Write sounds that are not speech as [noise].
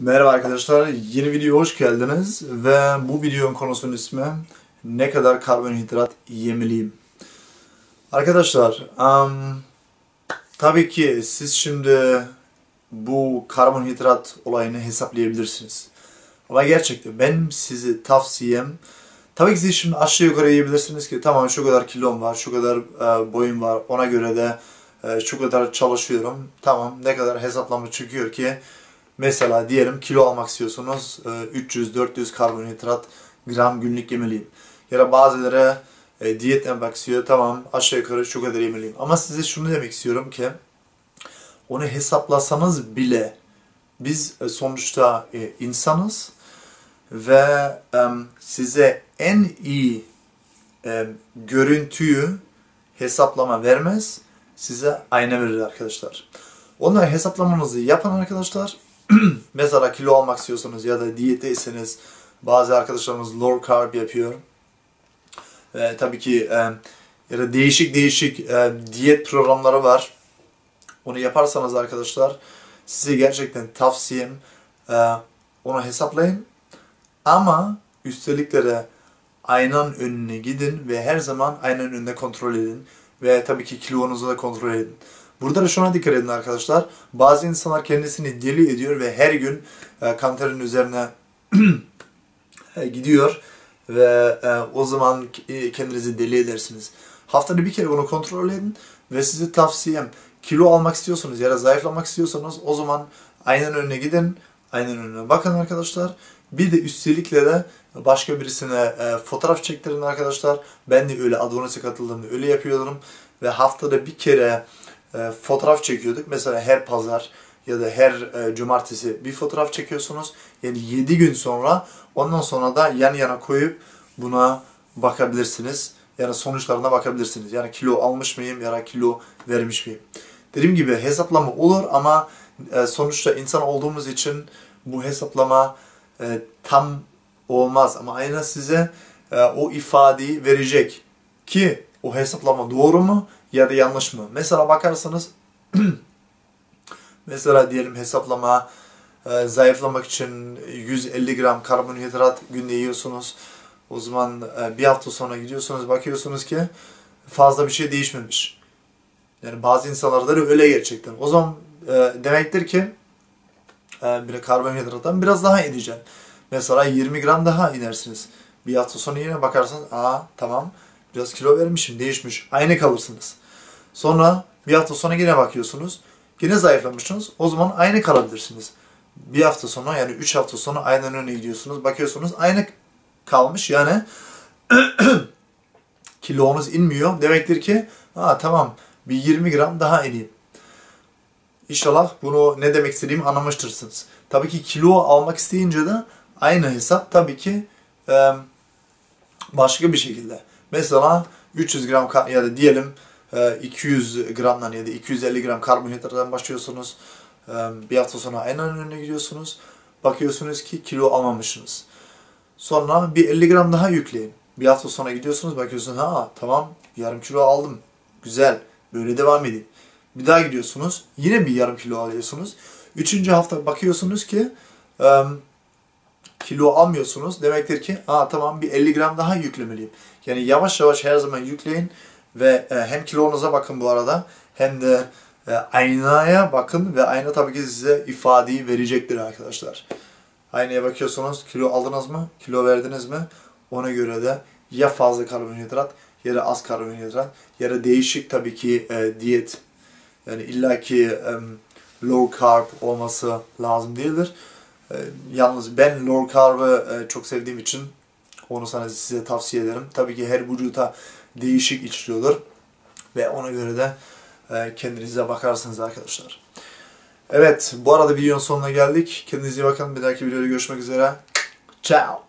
Merhaba arkadaşlar, yeni videoya hoş geldiniz ve bu videonun konusunun ismi ne kadar karbonhidrat yemeliyim. Arkadaşlar, um, tabii ki siz şimdi bu karbonhidrat olayını hesaplayabilirsiniz. Ama gerçekten ben size tavsiyem, tabii ki siz şimdi aşağı yukarı yiyebilirsiniz ki tamam şu kadar kilom var, şu kadar e, boyum var, ona göre de e, şu kadar çalışıyorum. Tamam ne kadar hesaplama çıkıyor ki Mesela diyelim kilo almak istiyorsunuz 300-400 karbonhidrat gram günlük yemeliyim. Ya da bazıları e, diyet yapmak istiyor tamam aşağı yukarı şu kadar yemeliyim. Ama size şunu demek istiyorum ki onu hesaplasanız bile biz e, sonuçta e, insanız ve e, size en iyi e, görüntüyü hesaplama vermez size ayna verir arkadaşlar. Onlar hesaplamanızı yapan arkadaşlar [clears throat] mesela kilo almak istiyorsanız ya da diyetteyseniz bazı arkadaşlarımız low carb yapıyor. Ve tabii ki e, ya da değişik değişik e, diyet programları var. Onu yaparsanız arkadaşlar size gerçekten tavsiyem e, onu hesaplayın. Ama üstelik de aynanın önüne gidin ve her zaman aynanın önünde kontrol edin. Ve tabii ki kilonuzu da kontrol edin. Burada da şuna dikkat edin arkadaşlar. Bazı insanlar kendisini deli ediyor ve her gün e, kanterin üzerine [clears throat] e, gidiyor ve e, o zaman e, kendinizi deli edersiniz. Haftada bir kere bunu kontrol edin ve size tavsiyem kilo almak istiyorsanız ya da zayıflamak istiyorsanız o zaman aynen önüne gidin, aynen önüne bakın arkadaşlar. Bir de üstelikle de başka birisine e, fotoğraf çektirin arkadaşlar. Ben de öyle Adonis'e katıldığımda öyle yapıyorum ve haftada bir kere e, fotoğraf çekiyorduk. Mesela her pazar ya da her e, cumartesi bir fotoğraf çekiyorsunuz. Yani 7 gün sonra ondan sonra da yan yana koyup buna bakabilirsiniz. Yani sonuçlarına bakabilirsiniz. Yani kilo almış mıyım ya da kilo vermiş miyim? Dediğim gibi hesaplama olur ama e, sonuçta insan olduğumuz için bu hesaplama e, tam olmaz. Ama aynen size e, o ifadeyi verecek ki o hesaplama doğru mu ya da yanlış mı? Mesela bakarsanız [clears throat] mesela diyelim hesaplama e, zayıflamak için 150 gram karbonhidrat günde yiyorsunuz. O zaman e, bir hafta sonra gidiyorsunuz bakıyorsunuz ki fazla bir şey değişmemiş. Yani bazı insanlarda da öyle gerçekten. O zaman e, demektir ki e, bir karbonhidrattan biraz daha ineceğim. Mesela 20 gram daha inersiniz. Bir hafta sonra yine bakarsanız aa tamam Biraz kilo vermişim, değişmiş. Aynı kalırsınız. Sonra bir hafta sonra yine bakıyorsunuz. Yine zayıflamışsınız. O zaman aynı kalabilirsiniz. Bir hafta sonra yani üç hafta sonra aynen önüne gidiyorsunuz. Bakıyorsunuz aynı kalmış. Yani [clears throat] kilonuz inmiyor. Demektir ki ha tamam bir 20 gram daha ineyim. İnşallah bunu ne demek istediğimi anlamıştırsınız. Tabii ki kilo almak isteyince de aynı hesap tabii ki başka bir şekilde. Mesela 300 gram ya da diyelim 200 e, gramdan ya da 250 gram karbonhidrattan başlıyorsunuz. E, bir hafta sonra aynen önüne gidiyorsunuz. Bakıyorsunuz ki kilo almamışsınız. Sonra bir 50 gram daha yükleyin. Bir hafta sonra gidiyorsunuz bakıyorsunuz ha tamam yarım kilo aldım. Güzel. Böyle devam edin. Bir daha gidiyorsunuz. Yine bir yarım kilo alıyorsunuz. Üçüncü hafta bakıyorsunuz ki kilo almıyorsunuz. Demektir ki Aa, tamam bir 50 gram daha yüklemeliyim. Yani yavaş yavaş her zaman yükleyin ve e, hem kilonuza bakın bu arada hem de e, aynaya bakın ve ayna tabii ki size ifadeyi verecektir arkadaşlar. Aynaya bakıyorsunuz kilo aldınız mı, kilo verdiniz mi ona göre de ya fazla karbonhidrat ya da az karbonhidrat ya da değişik tabii ki e, diyet. Yani illaki e, low carb olması lazım değildir. E, yalnız ben low carb'ı e, çok sevdiğim için onu sana size tavsiye ederim. Tabii ki her vücuta değişik içiliyordur. Ve ona göre de e, kendinize bakarsınız arkadaşlar. Evet bu arada videonun sonuna geldik. Kendinize iyi bakın. Bir dahaki videoda görüşmek üzere. Ciao.